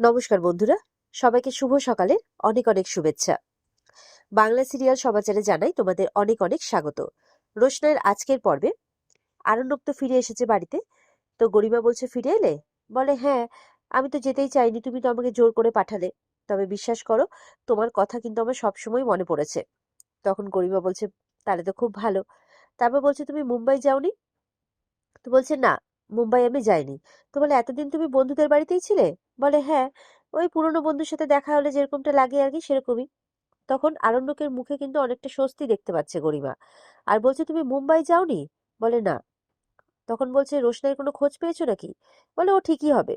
নমস্কার বন্ধুরা। সবাইকে শুভ সকালের অনেক অনেক শুভেচ্ছা। বাংলা সিরিয়াল সমাচারে জানাই তোমাদের অনেক অনেক স্বাগত। রোশনাইয়ের আজকের পর্বে আরণ্যক তো ফিরে এসেছে বাড়িতে। তো গরিমা বলছে, ফিরে এলে? বলে হ্যাঁ আমি তো যেতেই চাইনি, তুমি তো আমাকে জোর করে পাঠালে। তবে বিশ্বাস করো, তোমার কথা কিন্তু আমার সবসময় মনে পড়েছে। তখন গরিমা বলছে, তাহলে তো খুব ভালো। তারপর বলছে, তুমি মুম্বাই যাওনি? তো বলছে, না। মুম্বাই আমি যাইনি। তো বলে, এতদিন তুমি বন্ধুদের বাড়িতেই ছিলে? বলে হ্যাঁ ওই পুরনো বন্ধুর সাথে দেখা হলে যেরকমটা লাগে আর কি, সেরকমই। তখন আরণ্যকের মুখে কিন্তু অনেকটা স্বস্তি দেখতে পাচ্ছে গরিমা। আর বলছে, তুমি মুম্বাই যাওনি? বলে, না। তখন বলছে, রোশনাইয়ের কোনো খোঁজ পেয়েছ নাকি? বলে, ও ঠিকই হবে।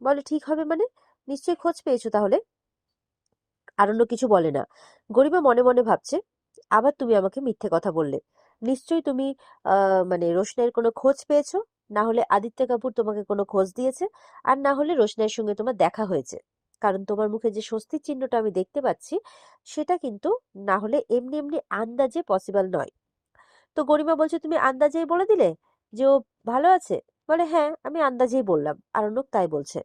বলে, ঠিক হবে মানে? নিশ্চয়ই খোঁজ পেয়েছ তাহলে? আরণ্য কিছু বলে না। গরিমা মনে মনে ভাবছে, আবার তুমি আমাকে মিথ্যে কথা বললে। নিশ্চয়ই তুমি মানে রোশনাইয়ের কোনো খোঁজ পেয়েছ? না হলে আদিত্য কাপুর তোমাকে কোনো খোঁজ দিয়েছে, আর না হলে রোশনাইয়ের সঙ্গে তোমার দেখা হয়েছে। কারণ তোমার মুখে যে স্বস্তির চিহ্নটা আমি দেখতে পাচ্ছি, সেটা কিন্তু না হলে এমনি এমনি আন্দাজে পসিবল নয়। তো গরিমা বলছে, তুমি আন্দাজেই বলে দিলে যে ও ভালো আছে? বলে হ্যাঁ আমি আন্দাজেই বললাম, আরণ্যক তাই বলছে।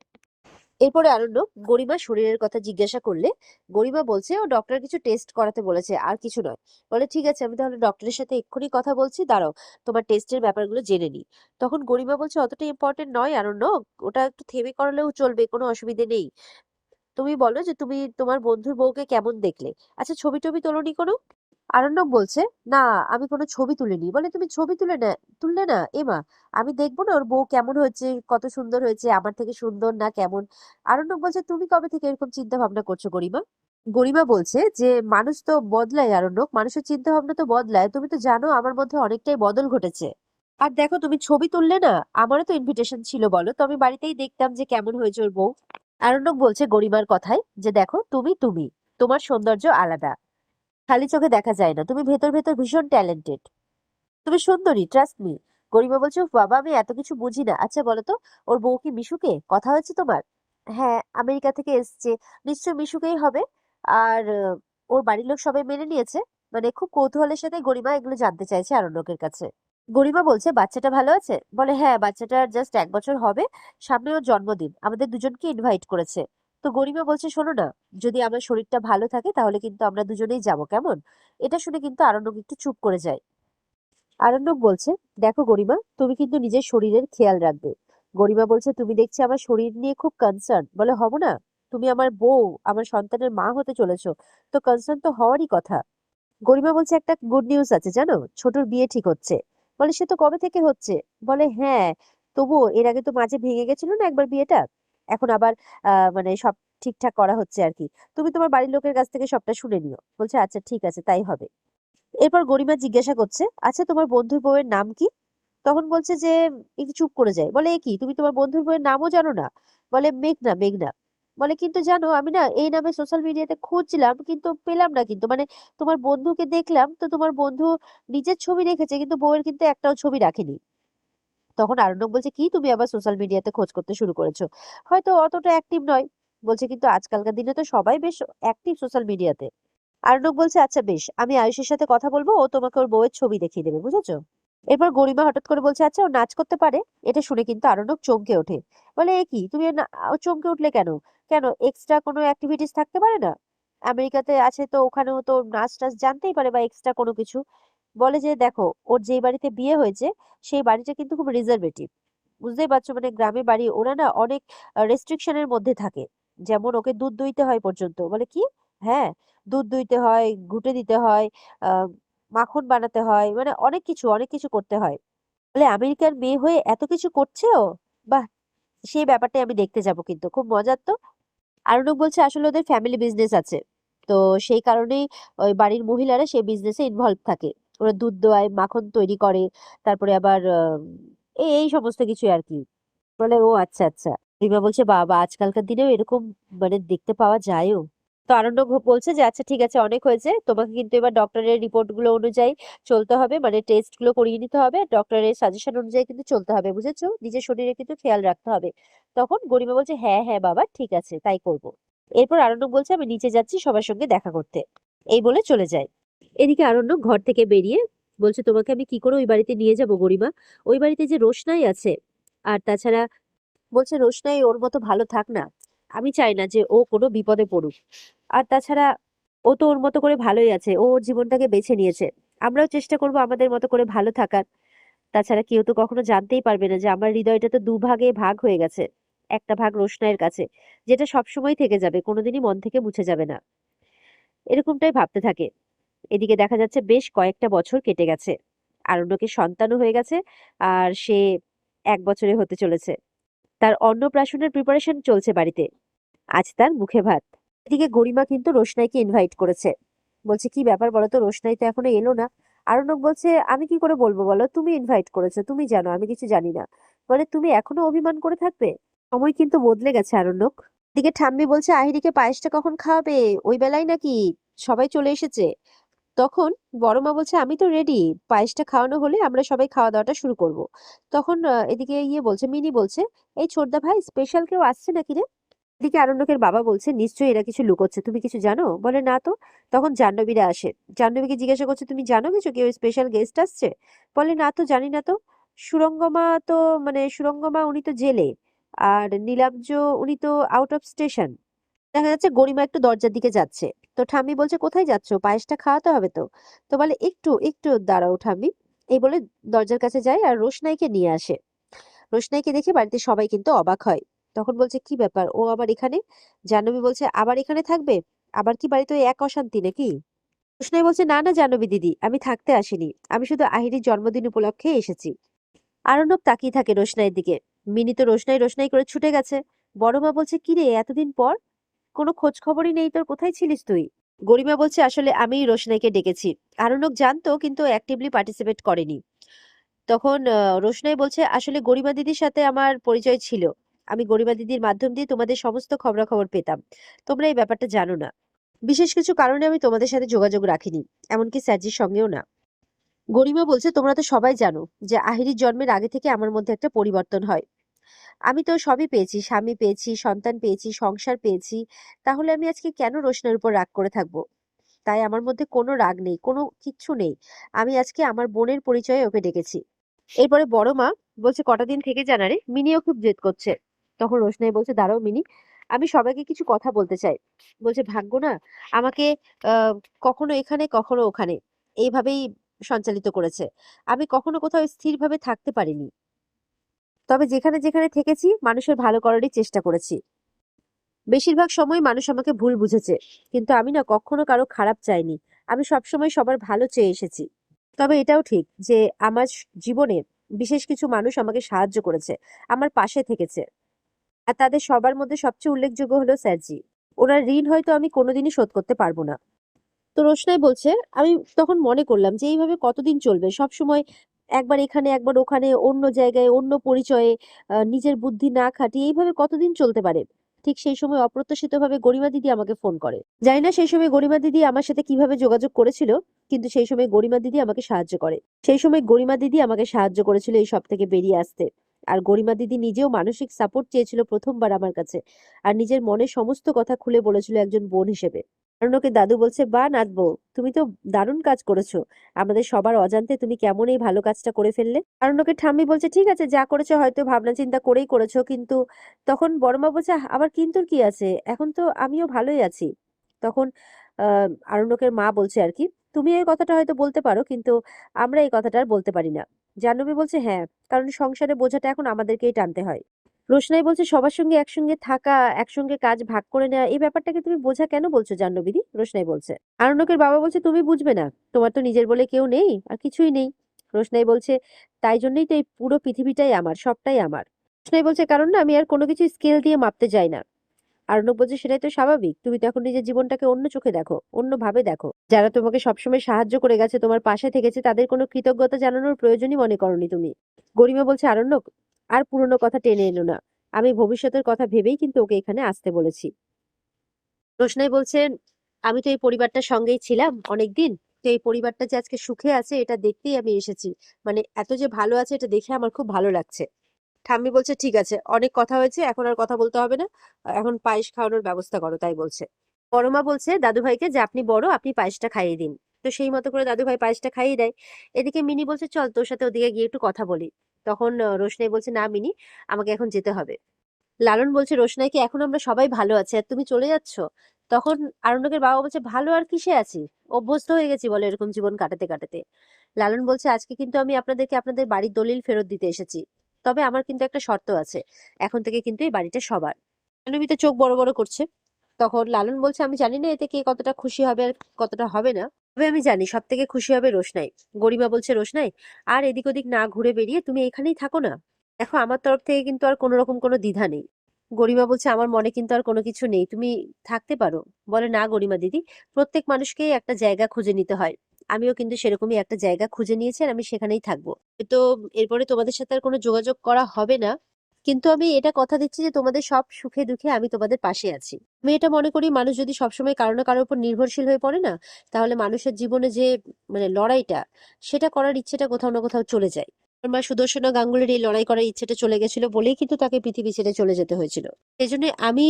এরপরে আরণ্যক গরিমা শরীরের কথা জিজ্ঞাসা করলে, গরিমা বলছে, ও ডক্টর কিছু টেস্ট করাতে বলেছে, আর কিছু নয়। বলে, ঠিক আছে, আমি তাহলে ডক্টরের সাথে এক্ষুনি কথা বলছি, দাঁড়াও, তোমার টেস্টের ব্যাপারগুলো জেনে নিই। তখন গরিমা বলছে, অতটা ইম্পর্টেন্ট নয় আরণ্যক ওটা একটু থেমে করালেও চলবে, কোনো অসুবিধে নেই। তুমি বলো যে, তুমি তোমার বন্ধুর বউকে কেমন দেখলে? আচ্ছা ছবি টবি তোলনি কোনো? আরণ্যক বলছে, না, আমি কোনো ছবি তুলিনি। বলে, তুমি ছবি তুলে না, তুললে না, এমা, আমি দেখব না ওর বউ কেমন হয়েছে, কত সুন্দর হয়েছে, আমার থেকে সুন্দর না কেমন? আরণ্যক বলছে, তুমি কবে থেকে এরকম চিন্তা ভাবনা করছ গরিমা? গরিমা বলছে যে, মানুষ তো বদলায় আরণ্যক, মানুষের চিন্তা ভাবনা তো বদলায়। তুমি তো জানো আমার মধ্যে অনেকটাই বদল ঘটেছে। আর দেখো, তুমি ছবি তুললে না, আমারও তো ইনভিটেশন ছিল, বলো। তো আমি বাড়িতেই দেখতাম যে, কেমন হয়েছে ওর বউ। আরণ্যক বলছে গরিমার কথায় যে, দেখো, তুমি তুমি, তোমার সৌন্দর্য আলাদা। খালি চোখে দেখা যায় না। তুমি ভেতর ভেতর ভীষণ ট্যালেন্টেড তুমি সুন্দরী ট্রাস্ট মি গরিমা বলছে "উফ, বাবা আমি এত কিছু বুঝি না। আচ্ছা বলো তো ওর বউ কি মিশুকে? কথা হয়েছে তোমার? হ্যাঁ আমেরিকা থেকে এসছে। নিশ্চয় মিশুকেই হবে। আর ওর বাড়ির লোক সবাই মেনে নিয়েছে। মানে খুব কৌতূহলের সাথে গরিমা এগুলো জানতে চাইছে আরণ্যকের কাছে। গরিমা বলছে বাচ্চাটা ভালো আছে? বলে হ্যাঁ বাচ্চাটার জাস্ট এক বছর হবে। সামনে ওর জন্মদিন। আমাদের দুজনকে ইনভাইট করেছে। তো গরিমা বলছে, শোনো না, যদি আমার শরীরটা ভালো থাকে তাহলে কিন্তু আমরা দুজনেই যাব, কেমন? এটা শুনে কিন্তু আরণ্যক একটু চুপ করে যায়। আরণ্যক বলছে, দেখো গরিমা, তুমি কিন্তু নিজের শরীরের খেয়াল রাখবে। গরিমা বলছে, তুমি দেখছি আমার শরীর নিয়ে খুব কনসার্ন বলে, হব না, তুমি আমার বউ, আমার সন্তানের মা হতে চলেছো, তো কনসার্ন তো হওয়ারই কথা। গরিমা বলছে, একটা গুড নিউজ আছে, জানো? ছোটর বিয়ে ঠিক হচ্ছে। বলে, সে তো কবে থেকে হচ্ছে? বলে হ্যাঁ তবুও এর আগে তো মাঝে ভেঙে গেছিল না একবার বিয়েটা? এখন আবার মানে সব ঠিকঠাক করা হচ্ছে আর কি তুমি তোমার বাড়ির লোকের কাছ থেকে সবটা শুনে নিও। বলছে আচ্ছা ঠিক আছে, তাই হবে। এরপর গরিমা জিজ্ঞাসা করছে আচ্ছা তোমার বন্ধুর বউয়ের নাম কি? তখন বলছে যে, একটু চুপ করে যায় বলে কি? তুমি তোমার বন্ধুর বউয়ের নামও জানো না? বলে, মেঘনা মেঘনা। বলে, কিন্তু জানো, আমি না এই নামে সোশ্যাল মিডিয়াতে খুঁজছিলাম, কিন্তু পেলাম না কিন্তু। মানে তোমার বন্ধুকে দেখলাম, তো তোমার বন্ধু নিজের ছবি রেখেছে, কিন্তু বউয়ের কিন্তু একটাও ছবি রাখেনি। তখন আরণ্যক বলছে, কি তুমি আবার সোশ্যাল মিডিয়াতে খোঁজ করতে শুরু করেছ? হয়তো অতটা অ্যাক্টিভ নয়। বলছে, কিন্তু আজকালকার দিনে তো সবাই বেশ অ্যাক্টিভ সোশ্যাল মিডিয়াতে আরণ্যক বলছে আচ্ছা বেশ, আমি আয়ুষের সাথে কথা বলব, ও তোমাকে ওর বউয়ের ছবি দেখিয়ে দেবে, বুঝেছ? এরপর গরিমা হঠাৎ করে বলছে আচ্ছা ও নাচ করতে পারে? এটা শুনে কিন্তু আরণ্যক চমকে ওঠে। বলে, এ কি, তুমি চমকে উঠলে কেন? কেন এক্সট্রা কোনো অ্যাক্টিভিটিস থাকতে পারে না? আমেরিকাতে আছে তো, ওখানেও তো নাচ টাচ জানতেই পারে বা এক্সট্রা কোনো কিছু। বলে যে, দেখো, ওর যেই বাড়িতে বিয়ে হয়েছে, সেই বাড়িটা কিন্তু খুব রিজার্ভেটিভ বুঝতেই পারছ মানে গ্রামে বাড়ি, ওরা না অনেক রেস্ট্রিকশনের মধ্যে থাকে। যেমন ওকে দুধ দুইতে হয় পর্যন্ত। বলে কি? হ্যাঁ দুধ দুইতে হয়, ঘুঁটে দিতে হয় মাখন বানাতে হয় মানে অনেক কিছু অনেক কিছু করতে হয়। বলে, আমেরিকার মেয়ে হয়ে এত কিছু করছে ও? বাহ! সেই ব্যাপারটাই আমি দেখতে যাব কিন্তু, খুব মজার তো। আরণ্যক বলছে, আসলে ওদের ফ্যামিলি বিজনেস আছে। তো সেই কারণেই ওই বাড়ির মহিলারা সেই বিজনেসে ইনভলভ থাকে। ওরা দুধ দোয়ায় মাখন তৈরি করে, তারপরে আবার এই সমস্ত কিছু আর কি বলে, ও আচ্ছা আচ্ছা। রিমা বলছে, বাবা, আজকালকার দিনেও এরকম মানে দেখতে পাওয়া যায়ও। তো আরণ্যক বলছে যে আচ্ছা ঠিক আছে, অনেক হয়েছে। তোমাকে কিন্তু এবার ডক্টরের রিপোর্টগুলো অনুযায়ী চলতে হবে মানে টেস্টগুলো করিয়ে নিতে হবে। ডক্টরের সাজেশন অনুযায়ী কিন্তু চলতে হবে, বুঝেছ? নিজের শরীরে কিন্তু খেয়াল রাখতে হবে। তখন গরিমা বলছে হ্যাঁ হ্যাঁ বাবা, ঠিক আছে, তাই করব। এরপর আরণ্যক বলছে, আমি নিচে যাচ্ছি সবার সঙ্গে দেখা করতে। এই বলে চলে যায়। এদিকে আরণ্যক ঘর থেকে বেরিয়ে বলছে, তোমাকে আমি কি করে ওই বাড়িতে নিয়ে যাব গরিমা? ওই বাড়িতে যে রোশনাই আছে। আর তাছাড়া বলছে, রোশনাই ওর মতো ভালো থাক না। আমি চাই না যে ও কোনো বিপদে পড়ুক। আর তাছাড়া ও তো ওর মতো করে ভালোই আছে, ও ওর জীবনটাকে বেছে নিয়েছে। আমরাও চেষ্টা করব আমাদের মতো করে ভালো থাকার। তাছাড়া কেউ তো কখনো জানতেই পারবে না যে আমার হৃদয়টা তো দুভাগে ভাগ হয়ে গেছে, একটা ভাগ রোশনাইয়ের কাছে, যেটা সবসময় থেকে যাবে, কোনোদিনই মন থেকে মুছে যাবে না। এরকমটাই ভাবতে থাকে। এদিকে দেখা যাচ্ছে বেশ কয়েকটা বছর কেটে গেছে। আরণ্যকের সন্তানও হয়ে গেছে আর সে এক বছরে হতে চলেছে। তার অন্নপ্রাশনের প্রিপারেশন চলছে বাড়িতে। আজ তার মুখে ভাত। এদিকে গরিমা কিন্তু রোশনাইকে ইনভাইট করেছে। বলছে, কি ব্যাপার বলো তো রোশনাই তো এখনও এলো না। আরণ্যক বলছে, আমি কি করে বলব বলো? তুমি ইনভাইট করেছ, তুমি জানো, আমি কিছু জানি না। বলে, তুমি এখনও অভিমান করে থাকবে? সময় কিন্তু বদলে গেছে আরণ্যক। এদিকে ঠাম্মি বলছে, আহিরিকে পায়েসটা কখন খাওয়াবে? ওই বেলায় নাকি সবাই চলে এসেছে। তখন বড় মা বলছে, আমি তো রেডি পায়েসটা খাওয়ানো হলে আমরা সবাই খাওয়া দাওয়াটা শুরু করব। তখন এদিকে ইয়ে বলছে, মিনি বলছে, এই ছোটদা ভাই স্পেশাল কেউ আসছে নাকি রে? এদিকে আরণ্যকের বাবা বলছে, নিশ্চয়ই এরা কিছু লুকোচ্ছে, তুমি কিছু জানো? বলে, না তো। তখন জাহ্নবীরা আসে, জাহ্নবীকে জিজ্ঞাসা করছে, তুমি জানো কিছু? কেউ স্পেশাল গেস্ট আসছে? বলে, না তো, জানি না তো। সুরঙ্গমা তো মানে সুরঙ্গমা উনি তো জেলে, আর নীলাব্জ উনি তো আউট অফ স্টেশন দেখা যাচ্ছে গরিমা একটু দরজার দিকে যাচ্ছে। তো ঠাম্মি বলছে, কোথায় যাচ্ছ? পায়েসটা খাওয়াতে হবে তো? তো বলে, একটু একটু, দাঁড়াও ঠাম্মি। এই বলে দরজার কাছে যায় আর রোশনাইকে নিয়ে আসে। রোশনাইকে দেখে বাড়িতে সবাই কিন্তু অবাক হয়। তখন বলছে, কি ব্যাপার? ও আবার এখানে? জাহ্নবী বলছে, আবার এখানে থাকবে? আবার কি বাড়িতে এক অশান্তি নাকি? রোশনাই বলছে, না না জাহ্নবী দিদি, আমি থাকতে আসিনি। আমি শুধু আহিরির জন্মদিন উপলক্ষে এসেছি। আরণ্যক তাকিয়ে থাকে রোশনাইয়ের দিকে। মিনি তো রোশনাই রোশনাই করে ছুটে গেছে। বড় মা বলছে, কি রে, এতদিন পর? কোনো খোঁজ খবরই নেই তোর, কোথায় ছিলিস তুই? গরিমা বলছে, আসলে আমিই রোশনাইকে ডেকেছি। আরণ্যক জানতো, কিন্তু অ্যাক্টিভলি পার্টিসিপেট করেনি। তখন রোশনাই বলছে, আসলে গরিমা দিদির সাথে আমার পরিচয় ছিল। আমি গরিমা দিদির মাধ্যম দিয়ে তোমাদের সমস্ত খবরাখবর পেতাম। তোমরা এই ব্যাপারটা জানো না। বিশেষ কিছু কারণে আমি তোমাদের সাথে যোগাযোগ রাখিনি, এমনকি স্যারজির সঙ্গেও না। গরিমা বলছে, তোমরা তো সবাই জানো যে আহিরির জন্মের আগে থেকে আমার মধ্যে একটা পরিবর্তন হয়। আমি তো সবই পেয়েছি, স্বামী পেয়েছি, সন্তান পেয়েছি, সংসার পেয়েছি। তাহলে আমি আজকে কেন রোশনের উপর রাগ করে থাকব? তাই আমার মধ্যে কোনো রাগ নেই, কোনো কিচ্ছু নেই। আমি আজকে আমার বোনের পরিচয়ে ওকে ডেকেছি। এরপরে বড় মা বলছে, কটা দিন থেকে জানারে মিনিও খুব জেদ করছে। তখন রোশনাই বলছে, দাঁড়াও মিনি, আমি সবাইকে কিছু কথা বলতে চাই। বলছে, ভাগ্য না, আমাকে কখনো এখানে, কখনো ওখানে। এইভাবেই সঞ্চালিত করেছে। আমি কখনো কোথাও স্থিরভাবে থাকতে পারিনি। তবে যেখানে যেখানে থেকেছি, মানুষের ভালো করারই চেষ্টা করেছি। বেশিরভাগ সময় মানুষ আমাকে ভুল বুঝেছে, কিন্তু আমি না কখনো কারও খারাপ চাইনি। আমি সবসময় সবার ভালো চেয়ে এসেছি। তবে এটাও ঠিক যে, আমার জীবনে বিশেষ কিছু মানুষ আমাকে সাহায্য করেছে, আমার পাশে থেকেছে। আর তাদের সবার মধ্যে সবচেয়ে উল্লেখযোগ্য হলো স্যারজি। ওনার ঋণ হয়তো আমি কোনোদিনই শোধ করতে পারব না। তো রোশনাই বলছে, আমি তখন মনে করলাম যে, এইভাবে কতদিন চলবে? সব সময় একবার এখানে, একবার ওখানে, অন্য জায়গায়, অন্য পরিচয়ে নিজের বুদ্ধি না খাটিয়ে এইভাবে কতদিন চলতে পারে? ঠিক সেই সময় অপ্রত্যাশিতভাবে গরিমা দিদি আমাকে ফোন করে। জানি না সেই সময় গরিমা দিদি আমার সাথে কীভাবে যোগাযোগ করেছিল, কিন্তু সেই সময় গরিমা দিদি আমাকে সাহায্য করে। সেই সময় গরিমা দিদি আমাকে সাহায্য করেছিল এই সব থেকে বেরিয়ে আসতে। আর গরিমা দিদি নিজেও মানসিক সাপোর্ট চেয়েছিল প্রথমবার আমার কাছে। আর নিজের মনের সমস্ত কথা খুলে বলেছিল একজন বোন হিসেবে। অরণ্যকে দাদু বলছে বা নাচবো তুমি তো দারুণ কাজ করেছ। আমাদের সবার অজান্তে তুমি কেমন এই ভালো কাজটা করে ফেললে? অরণ্যকে ঠাম্মি বলছে, ঠিক আছে, যা করেছ হয়তো ভাবনা চিন্তা করেই করেছ, কিন্তু তখন বড়মা বলছে আবার কিন্তু কি আছে? এখন তো আমিও ভালোই আছি। তখন আহ আরণ্যকের মা বলছে আর কি, তুমি এই কথাটা হয়তো বলতে পারো, কিন্তু আমরা এই কথাটা আর বলতে পারি না। জাহ্নবী বলছে হ্যাঁ কারণ সংসারে বোঝাটা এখন আমাদেরকেই টানতে হয়। রোশনাই বলছে, সবার সঙ্গে একসঙ্গে থাকা, একসঙ্গে কাজ ভাগ করে নেওয়া, এই ব্যাপারটাকে তুমি বোঝা কেন বলছো জাহ্নবীদি? রোশনাই বলছে, আরণ্যকের বাবা বলছে, তুমি বুঝবে না, তোমার তো নিজের বলে কেউ নেই, আর কিছুই নেই। রোশনাই বলছে, তাই জন্যই তো এই পুরো পৃথিবীটাই আমার, সবটাই আমার। রোশনাই বলছে, কারণ না, আমি আর কোনো কিছু স্কেল দিয়ে মাপতে যাই না। আরণ্যক বলছে, সেটাই তো স্বাভাবিক, তুমি তো এখন নিজের জীবনটাকে অন্য চোখে দেখো অন্য ভাবে দেখো। যারা তোমাকে সবসময় সাহায্য করে গেছে, তোমার পাশে থেকেছে, তাদের কোনো কৃতজ্ঞতা জানানোর প্রয়োজনই মনে করনি তুমি। গরিমা বলছে, আরণ্যক আর পুরনো কথা টেনে এলো না। আমি ভবিষ্যতের কথা ভেবেই কিন্তু ওকে এখানে আসতে বলেছি। রোশনাই বলছেন আমি তো এই পরিবারটার সঙ্গেই ছিলাম অনেকদিন। তো এই পরিবারটা যে আজকে সুখে আছে, এটা দেখতেই আমি এসেছি। মানে এত যে ভালো আছে, এটা দেখে আমার খুব ভালো লাগছে। ঠাম্মি বলছে, ঠিক আছে, অনেক কথা হয়েছে, এখন আর কথা বলতে হবে না। এখন পায়েস খাওয়ানোর ব্যবস্থা করো, তাই বলছে। বড়মা বলছে দাদু ভাইকে যে আপনি বড়, আপনি পায়েসটা খাইয়ে দিন। তো সেই মতো করে দাদু ভাই পায়েসটা খাইয়ে দেয়। এদিকে মিনি বলছে, চল তোর সাথে ওদিকে গিয়ে একটু কথা বলি। তখন রোশনাই বলছে, না মিনি, আমাকে এখন যেতে হবে। লালন বলছে রোশনাইকে এখন আমরা সবাই ভালো আছি আর তুমি চলে যাচ্ছ? তখন আরণ্যকের বাবা বলছে, ভালো আর কিসে আছি? অভ্যস্ত হয়ে গেছি বলে এরকম জীবন কাটাতে কাটাতে। লালন বলছে, আজকে কিন্তু আমি আপনাদেরকে আপনাদের বাড়ির দলিল ফেরত দিতে এসেছি। তবে আমার কিন্তু একটা শর্ত আছে। এখন থেকে কিন্তু এই বাড়িটা সবার। মানবিতা চোখ বড় বড় করছে। তখন লালন বলছে, আমি জানি না এতে কে কতটা খুশি হবে আর কতটা হবে না। তবে আমি জানি সব থেকে খুশি হবে রোশনাই। গরিমা বলছে, রোশনাই, আর এদিক ওদিক না ঘুরে বেরিয়ে তুমি এখানেই থাকো না। দেখো, আমার তরফ থেকে কিন্তু আর কোনো রকম কোনো দ্বিধা নেই গরিমা বলছে, আমার মনে কিন্তু আর কোনো কিছু নেই, তুমি থাকতে পারো বলে, না গরিমা দিদি, প্রত্যেক মানুষকেই একটা জায়গা খুঁজে নিতে হয়। আমিও কিন্তু সেরকমই একটা জায়গা খুঁজে নিয়েছি আর আমি সেখানেই থাকব। তো এরপরে তোমাদের সাথে আর কোনো যোগাযোগ করা হবে না। কিন্তু আমি এটা কথা দিচ্ছি যে তোমাদের সব সুখে দুঃখে আমি তোমাদের পাশে আছি। আমি এটা মনে করি মানুষ যদি সবসময় কারও না কারোর উপর নির্ভরশীল হয়ে পড়ে না, তাহলে মানুষের জীবনে যে মানে লড়াইটা, সেটা করার ইচ্ছেটা কোথাও না কোথাও চলে যায়। মা সুদর্শনা গাঙ্গুলির এই লড়াই করার ইচ্ছেটা চলে গেছিল বলেই কিন্তু তাকে পৃথিবী ছেড়ে চলে যেতে হয়েছিল। সেই জন্য আমি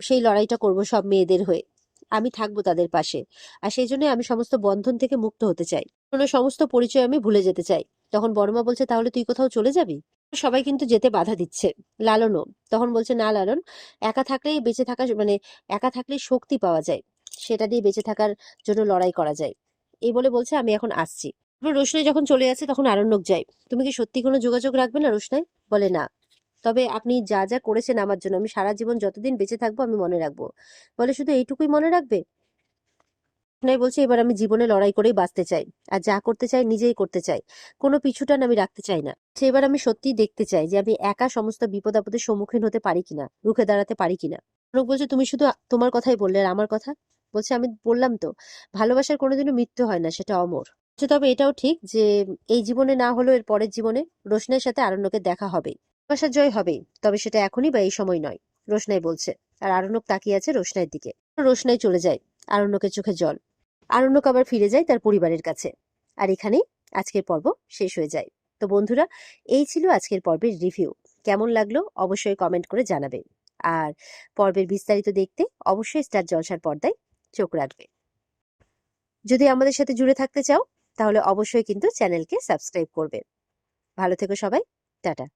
সেই লড়াইটা করব সব মেয়েদের হয়ে। আমি থাকব তাদের পাশে। আর সেই জন্য আমি সমস্ত বন্ধন থেকে মুক্ত হতে চাই। কোনো সমস্ত পরিচয় আমি ভুলে যেতে চাই। তখন বড়মা বলছে, তাহলে তুই কোথাও চলে যাবি? সবাই কিন্তু যেতে বাধা দিচ্ছে। লালনও। তখন বলছে, না লালন, একা থাকলেই বেঁচে থাকা মানে একা থাকলেই শক্তি পাওয়া যায়। সেটা দিয়ে বেঁচে থাকার জন্য লড়াই করা যায়। এই বলে বলছে, আমি এখন আসছি। তারপর রোশনাই যখন চলে যাচ্ছে তখন আরণ্যক যায়। তুমি কি সত্যি কোনো যোগাযোগ রাখবে না রোশনাই? বলে, না। তবে আপনি যা যা করেছেন আমার জন্য, আমি সারা জীবন যতদিন বেঁচে থাকব, আমি মনে রাখব। বলে, শুধু এইটুকুই মনে রাখবে? রোশনাই বলছে, এবার আমি জীবনে লড়াই করেই বাঁচতে চাই। আর যা করতে চাই, নিজেই করতে চাই। কোনো পিছুটান আমি রাখতে চাই না। সে এবার আমি সত্যিই দেখতে চাই যে আমি একা সমস্ত বিপদ আপদের সম্মুখীন হতে পারি কিনা, রুখে দাঁড়াতে পারি কিনা। অনক বলছে, তুমি শুধু তোমার কথাই বললে আর আমার কথা? বলছে, আমি বললাম তো, ভালোবাসার কোনোদিনও মৃত্যু হয় না, সেটা অমর। তবে এটাও ঠিক যে এই জীবনে না হলেও এর পরের জীবনে রোশনাইয়ের সাথে আরণ্যকে দেখা হবেই ভালোবাসার জয় হবেই, তবে সেটা এখনই বা এই সময় নয়, রোশনাই বলছে। আর আরণ্যক তাকিয়ে আছে রোশনাইয়ের দিকে। রোশনাই চলে যায় আরণ্যকের চোখে জল। আরণ্যক আবার ফিরে যায় তার পরিবারের কাছে। আর এখানেই আজকের পর্ব শেষ হয়ে যায়। তো বন্ধুরা, এই ছিল আজকের পর্বের রিভিউ কেমন লাগল অবশ্যই কমেন্ট করে জানাবে আর পর্বের বিস্তারিত দেখতে অবশ্যই স্টার জলসার পর্দায় চোখ রাখবে যদি আমাদের সাথে জুড়ে থাকতে চাও, তাহলে অবশ্যই কিন্তু চ্যানেলকে সাবস্ক্রাইব করবে ভালো থেকো সবাই। টাটা।